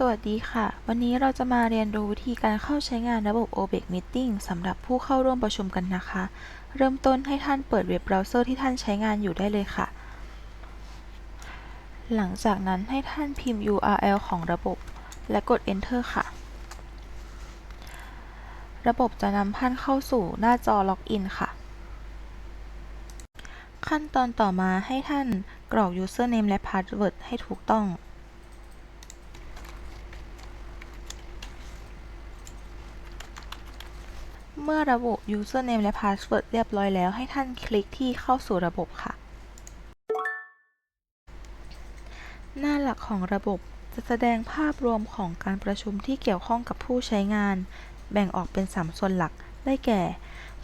สวัสดีค่ะ วันนี้เราจะมาเรียนรู้วิธีการเข้าใช้งานระบบ OBEX Meeting สำหรับผู้เข้าร่วมประชุมกันนะคะ เริ่มต้นให้ท่านเปิดเว็บเบราว์เซอร์ที่ท่านใช้งานอยู่ได้เลยค่ะ หลังจากนั้นให้ท่านพิมพ์ URL ของระบบ และกด Enter ค่ะ ระบบจะนำท่านเข้าสู่หน้าจอล็อกอินค่ะ ขั้นตอนต่อมาให้ท่านกรอก Username และ Password ให้ถูกต้อง เมื่อระบุ Username และ Password เรียบร้อยแล้ว ให้ท่านคลิกที่เข้าสู่ระบบค่ะ หน้าหลักของระบบจะแสดงภาพรวมของการประชุมที่เกี่ยวข้องกับผู้ใช้งาน แบ่งออกเป็น 3 ส่วนหลัก ได้แก่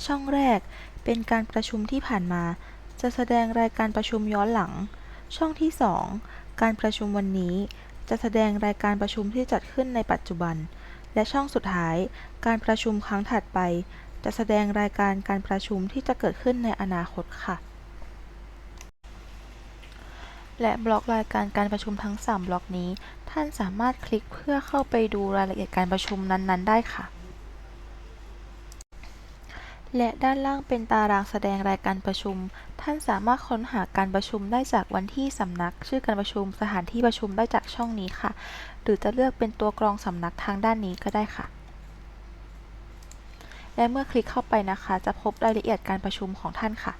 ช่องแรกเป็นการประชุมที่ผ่านมา จะแสดงรายการประชุมย้อนหลัง ช่องที่ 2 การประชุมวันนี้ จะแสดงรายการประชุมที่จัดขึ้นในปัจจุบัน และช่องสุดท้าย การประชุมครั้งถัดไป จะแสดงรายการการประชุมที่จะเกิดขึ้นในอนาคตค่ะ และบล็อกรายการการประชุมทั้ง 3 บล็อกนี้ ท่านสามารถคลิกเพื่อเข้าไปดูรายละเอียดการประชุมนั้น ๆ ได้ค่ะและด้านล่างเป็นตารางแสดงรายการประชุม ท่านสามารถค้นหาการประชุมได้จากวันที่สำนัก ชื่อการประชุมสถานที่ประชุมได้จากช่องนี้ค่ะ หรือจะเลือกเป็นตัวกรองสำนักทางด้านนี้ก็ได้ค่ะ และเมื่อคลิกเข้าไปนะคะ จะพบรายละเอียดการประชุมของท่านค่ะ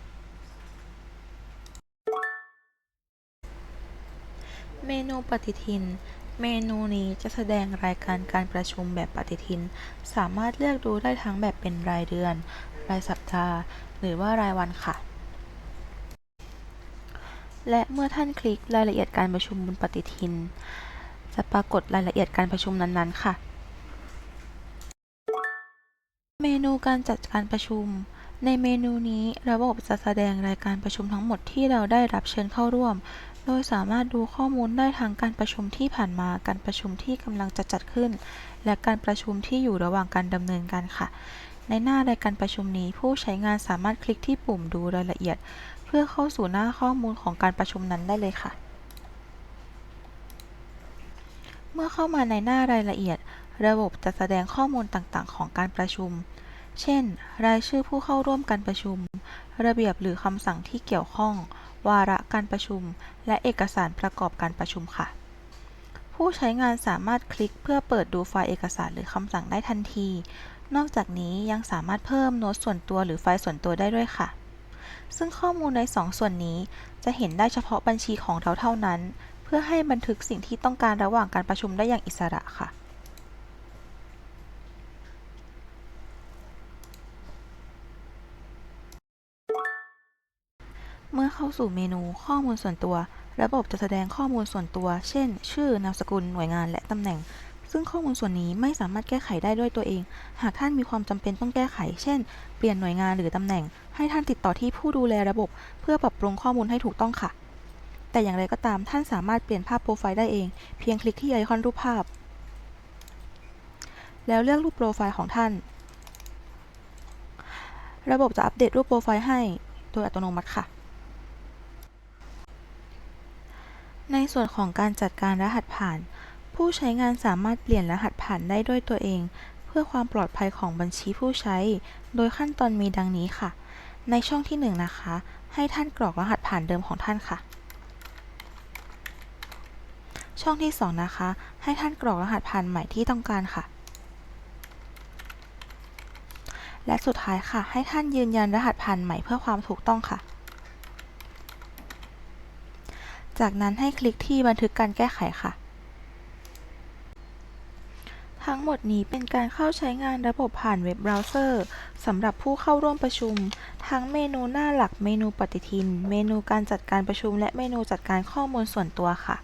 เมนูปฏิทินเมนูนี้จะแสดงรายการการประชุมแบบปฏิทิน สามารถเลือกดูได้ทั้งแบบเป็นรายเดือน รายสัปดาห์ หรือว่ารายวันค่ะ และเมื่อท่านคลิกรายละเอียดการประชุมบนปฏิทิน จะปรากฏรายละเอียดการประชุมนั้นๆ ค่ะ เมนูการจัดการประชุม ในเมนูนี้ระบบจะแสดงรายการประชุมทั้งหมดที่เราได้รับเชิญเข้าร่วม โดยสามารถดูข้อมูลได้ทั้งการประชุมที่ผ่านมา การประชุมที่กำลังจะจัดขึ้น และการประชุมที่อยู่ระหว่างการดำเนินการค่ะในหน้ารายการประชุมนี้ผู้ใช้งานสามารถคลิกที่ปุ่มดูรายละเอียด พื่อเข้าสู่หน้าข้อมูลของการประชุมนั้นได้เลยค่ะ เมื่อเข้ามาในหน้ารายละเอียด ระบบจะแสดงข้อมูลต่างๆ ของการประชุม เช่น รายชื่อผู้เข้าร่วมการประชุม ระเบียบหรือคำสั่งที่เกี่ยวข้อง วาระการประชุม และเอกสารประกอบการประชุมค่ะผู้ใช้งานสามารถคลิกเพื่อเปิดดูไฟล์เอกสารหรือคำสั่งได้ทันที นอกจากนี้ยังสามารถเพิ่มโน้ตส่วนตัวหรือไฟล์ส่วนตัวได้ด้วยค่ะ ซึ่งข้อมูลในสองส่วนนี้ จะเห็นได้เฉพาะบัญชีของเราเท่านั้น เพื่อให้บันทึกสิ่งที่ต้องการระหว่างการประชุมได้อย่างอิสระค่ะเมื่อเข้าสู่เมนูข้อมูลส่วนตัว ระบบจะแสดงข้อมูลส่วนตัว เช่น ชื่อนามสกุล หน่วยงาน และตำแหน่ง ซึ่งข้อมูลส่วนนี้ไม่สามารถแก้ไขได้ด้วยตัวเอง หากท่านมีความจำเป็นต้องแก้ไข เช่น เปลี่ยนหน่วยงานหรือตำแหน่ง ให้ท่านติดต่อที่ผู้ดูแลระบบ เพื่อปรับปรุงข้อมูลให้ถูกต้องค่ะ แต่อย่างไรก็ตามท่านสามารถเปลี่ยนภาพโปรไฟล์ได้เอง เพียงคลิกที่ไอคอนรูปภาพ แล้วเลือกรูปโปรไฟล์ของท่าน ระบบจะอัปเดตรูปโปรไฟล์ให้ โดยอัตโนมัติค่ะในส่วนของการจัดการรหัสผ่าน ผู้ใช้งานสามารถเปลี่ยนรหัสผ่านได้ด้วยตัวเอง เพื่อความปลอดภัยของบัญชีผู้ใช้ โดยขั้นตอนมีดังนี้ค่ะ ในช่องที่ 1 นะคะ ให้ท่านกรอกรหัสผ่านเดิมของท่านค่ะ ช่องที่ 2 นะคะ ให้ท่านกรอกรหัสผ่านใหม่ที่ต้องการค่ะ และสุดท้ายค่ะ ให้ท่านยืนยันรหัสผ่านใหม่เพื่อความถูกต้องค่ะจากนั้นให้คลิกที่บันทึกการแก้ไขค่ะ ทั้งหมดนี้เป็นการเข้าใช้งานระบบผ่านเว็บเบราว์เซอร์สำหรับผู้เข้าร่วมประชุม ทั้งเมนูหน้าหลักเมนูปฏิทิน เมนูการจัดการประชุม และเมนูจัดการข้อมูลส่วนตัวค่ะ